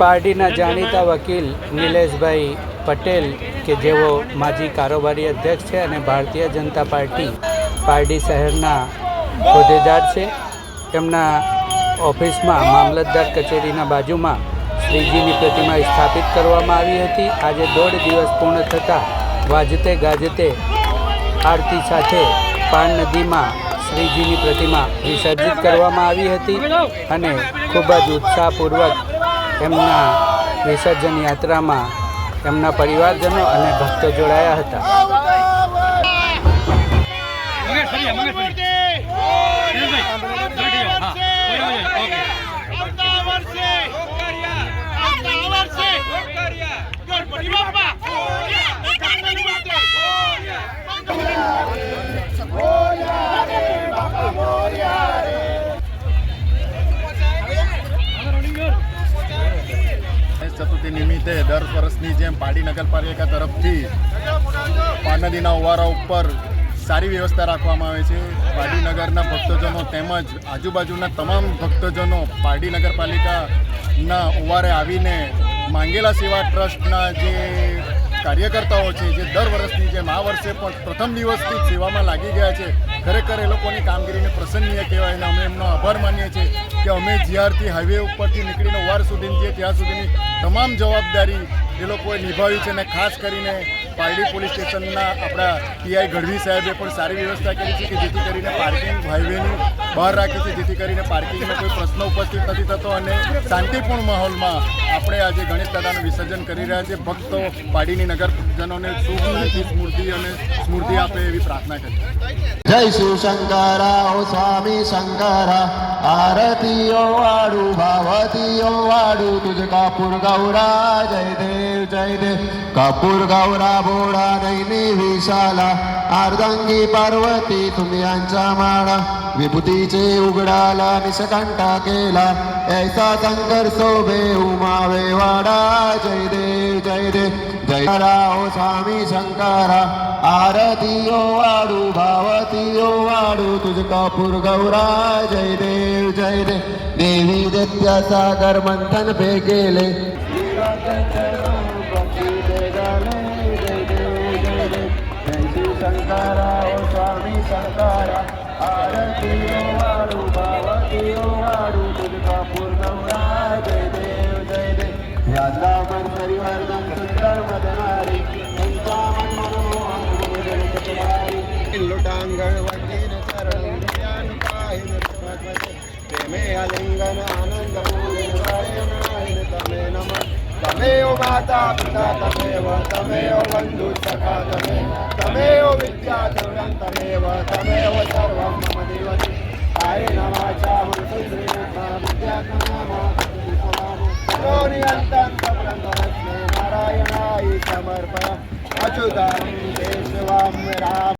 પાર્ટીના જાણીતા વકીલ નિલેશભાઈ પટેલ, કે જેઓ માજી કારોબારી અધ્યક્ષ છે અને ભારતીય જનતા પાર્ટી પારડી શહેરના હોદ્દેદાર છે. તેમના ઓફિસમાં મામલતદાર કચેરીના બાજુમાં શ્રીજીની પ્રતિમા સ્થાપિત કરવામાં આવી હતી. આજે દોઢ દિવસ પૂર્ણ થતાં વાજતે ગાજતે આરતી સાથે પાન નદીમાં શ્રીજીની પ્રતિમા વિસર્જિત કરવામાં આવી હતી અને ખૂબ જ ઉત્સાહપૂર્વક એમના વિસર્જન યાત્રામાં એમના પરિવારજનો અને ભક્તો જોડાયા હતા. વર્ષની જેમ પાડી નગરપાલિકા તરફથી પાનદીના ઓવારા ઉપર સારી વ્યવસ્થા રાખવામાં આવે છે. પાડીનગરના ભક્તજનો તેમજ આજુબાજુના તમામ ભક્તજનો પારડી નગરપાલિકાના ઓવારે આવીને માંગેલા સેવા ટ્રસ્ટના જે કાર્યકર્તાઓ છે, જે દર વર્ષની જેમ આ વર્ષે પણ પ્રથમ દિવસથી સેવામાં લાગી ગયા છે. ખરેખર એ લોકોની કામગીરીને પ્રસન્નીય કહેવાય અને અમે એમનો આભાર માનીએ છીએ કે અમે જ્યારથી હાઈવે ઉપરથી નીકળીને વાર સુધી જે ત્યાં સુધીની તમામ જવાબદારી એ લોકોએ નિભાવ્યું છે અને ખાસ કરીને પારડી પોલીસ સ્ટેશનના આપણા પીઆઈ ગઢવી સાહેબે પણ સારી વ્યવસ્થા કરી છે કે જેથી કરીને પાર્કિંગ હાઈવેની બહાર રાખી છે, જેથી કરીને પાર્કિંગનો કોઈ પ્રશ્ન ઉપસ્થિત નથી થતો અને શાંતિપૂર્ણ માહોલમાં આપણે આજે ગણેશ દાદાનું વિસર્જન કરી રહ્યા છીએ. ભક્તો પાડીની નગરજનોને શુભ સ્મૃતિ અને સ્મૃતિ આપે એવી પ્રાર્થના કરી જય શ્રી શંકરા ઓ સ્વામી શંકરા, આરતીઓ વાડુ ભાવતીઓ વાડુ તુજ કાપુર ગૌરા, જય દેવ. देव जय देव कपूर गौरा बोडा नैने विशाला अर्धांगी पार्वती तुम्ही यांचा माळा विभूतीचे उघडाला निशकांटा केला. ऐसा संकर सोबे उमावे वाडा जय देव जय देव जय राव स्वामी शंकरा आरती ओ वाडू भावती ओ वाडू तुझ कपूर गौरा जय देव जय देव देवी दैत्यासागर मंथन पे गेले शंकरा ओ स्वामी शंकरा आरती ओ वारू भावती ओ वारू दुर्गा पूर्ण जय देव जय देव राजावन आनंद पूर्ण ತಮೇವ ಮಾತಾ ಪಿತಾ ತಮೇವ ತಮೇವ ಬಂಧು ಸಖಾ ತಮೇ ತಮೇವ ವಿದ್ಯಾ ದ್ರವಣಂ ತಮೇವ ತಮೇವ ಸರ್ವಂ ಮಮ ದೇವತೆ ಕಾಯೇನ ವಾಚಾ ಮನಸೇನ ವಿದ್ಯಾತ್ಮನಾಮ ನಿರಂತಂ ತಮರಂ ನಾರಾಯಣಾಯ ಸಮರ್ಪಣ ಅಚ್ಯುತಾಂ ಕೇಶವಾಂ ರಾಮ